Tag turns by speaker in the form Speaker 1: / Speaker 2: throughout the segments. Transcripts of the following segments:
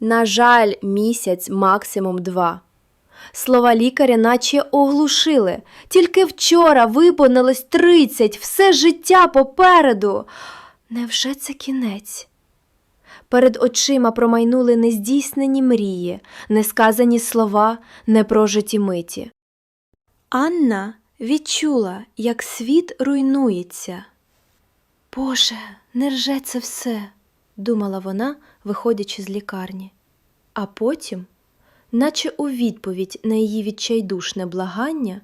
Speaker 1: На жаль, місяць, максимум два. Слова лікаря наче оглушили. Тільки вчора виповнилось тридцять, все життя попереду. Невже це кінець? Перед очима промайнули нездійснені мрії, несказані слова, непрожиті миті. Анна відчула, як світ руйнується. Боже, нерже це все, думала вона, виходячи з лікарні. А потім, наче у відповідь на її відчайдушне благання,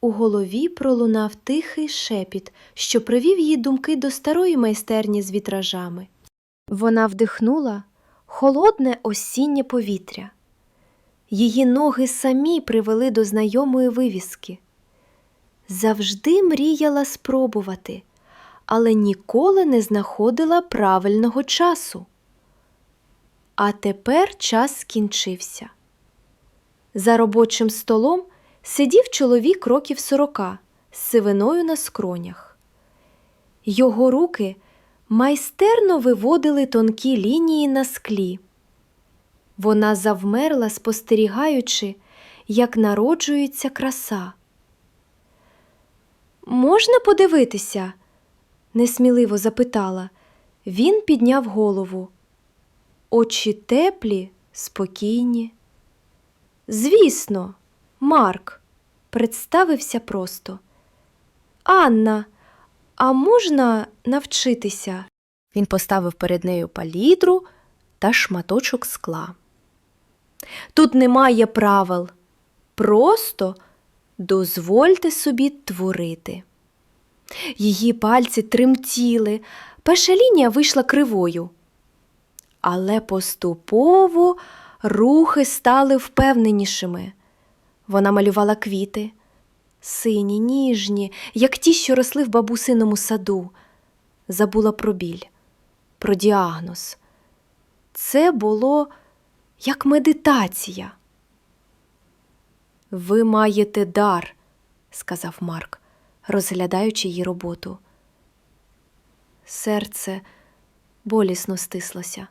Speaker 1: у голові пролунав тихий шепіт, що привів її думки до старої майстерні з вітражами. Вона вдихнула холодне осіннє повітря. Її ноги самі привели до знайомої вивіски. Завжди мріяла спробувати, але ніколи не знаходила правильного часу. А тепер час скінчився. За робочим столом сидів чоловік років сорока з сивиною на скронях. Його руки майстерно виводили тонкі лінії на склі. Вона завмерла, спостерігаючи, як народжується краса. Можна подивитися? Несміливо запитала. Він підняв голову. Очі теплі, спокійні. Звісно, Марк, представився просто. Анна, а можна навчитися? Він поставив перед нею палітру та шматочок скла. Тут немає правил. Просто дозвольте собі творити. Її пальці тремтіли, перша лінія вийшла кривою. Але поступово рухи стали впевненішими. Вона малювала квіти, сині, ніжні, як ті, що росли в бабусиному саду. Забула про біль, про діагноз. Це було як медитація. Ви маєте дар, сказав Марк, розглядаючи її роботу. Серце болісно стислося.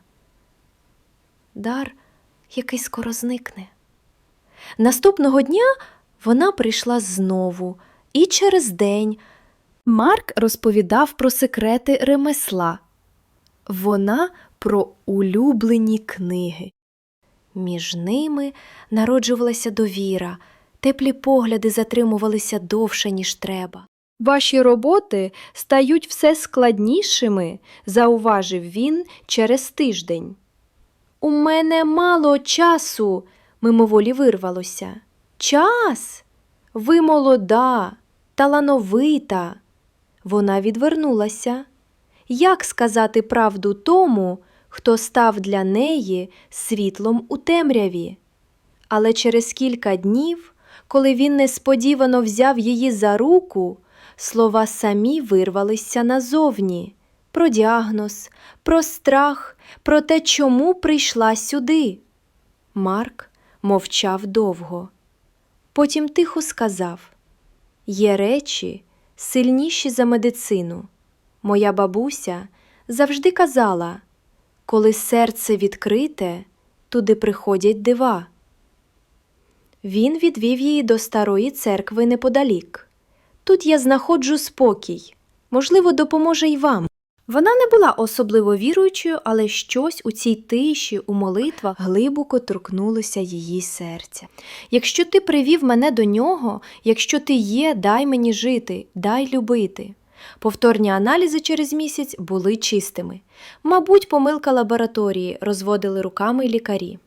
Speaker 1: Дар, який скоро зникне. Наступного дня вона прийшла знову, і через день Марк розповідав про секрети ремесла. Вона про улюблені книги. Між ними народжувалася довіра, теплі погляди затримувалися довше, ніж треба. Ваші роботи стають все складнішими, зауважив він через тиждень. У мене мало часу, мимоволі вирвалося. Час? Ви молода, талановита. Вона відвернулася. Як сказати правду тому, хто став для неї світлом у темряві? Але через кілька днів, коли він несподівано взяв її за руку, слова самі вирвалися назовні про діагноз, про страх, про те, чому прийшла сюди. Марк мовчав довго. Потім тихо сказав: Є речі сильніші за медицину. Моя бабуся завжди казала, коли серце відкрите, туди приходять дива. Він відвів її до старої церкви неподалік. Тут я знаходжу спокій, можливо, допоможе й вам. Вона не була особливо віруючою, але щось у цій тиші, у молитвах глибоко торкнулося її серця. Якщо ти привів мене до нього, якщо ти є, дай мені жити, дай любити. Повторні аналізи через місяць були чистими. Мабуть, помилка лабораторії розводили руками лікарі.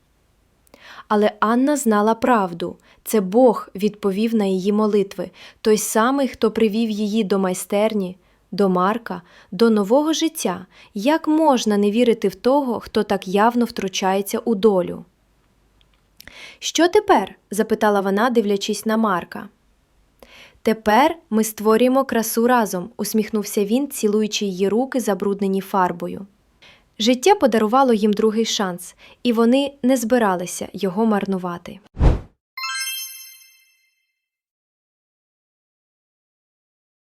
Speaker 1: Але Анна знала правду це Бог відповів на її молитви, той самий, хто привів її до майстерні, до Марка, до нового життя. Як можна не вірити в того, хто так явно втручається у долю? Що тепер? запитала вона, дивлячись на Марка. Тепер ми створюємо красу разом, усміхнувся він, цілуючи її руки, забруднені фарбою. Життя подарувало їм другий шанс, і вони не збиралися його марнувати.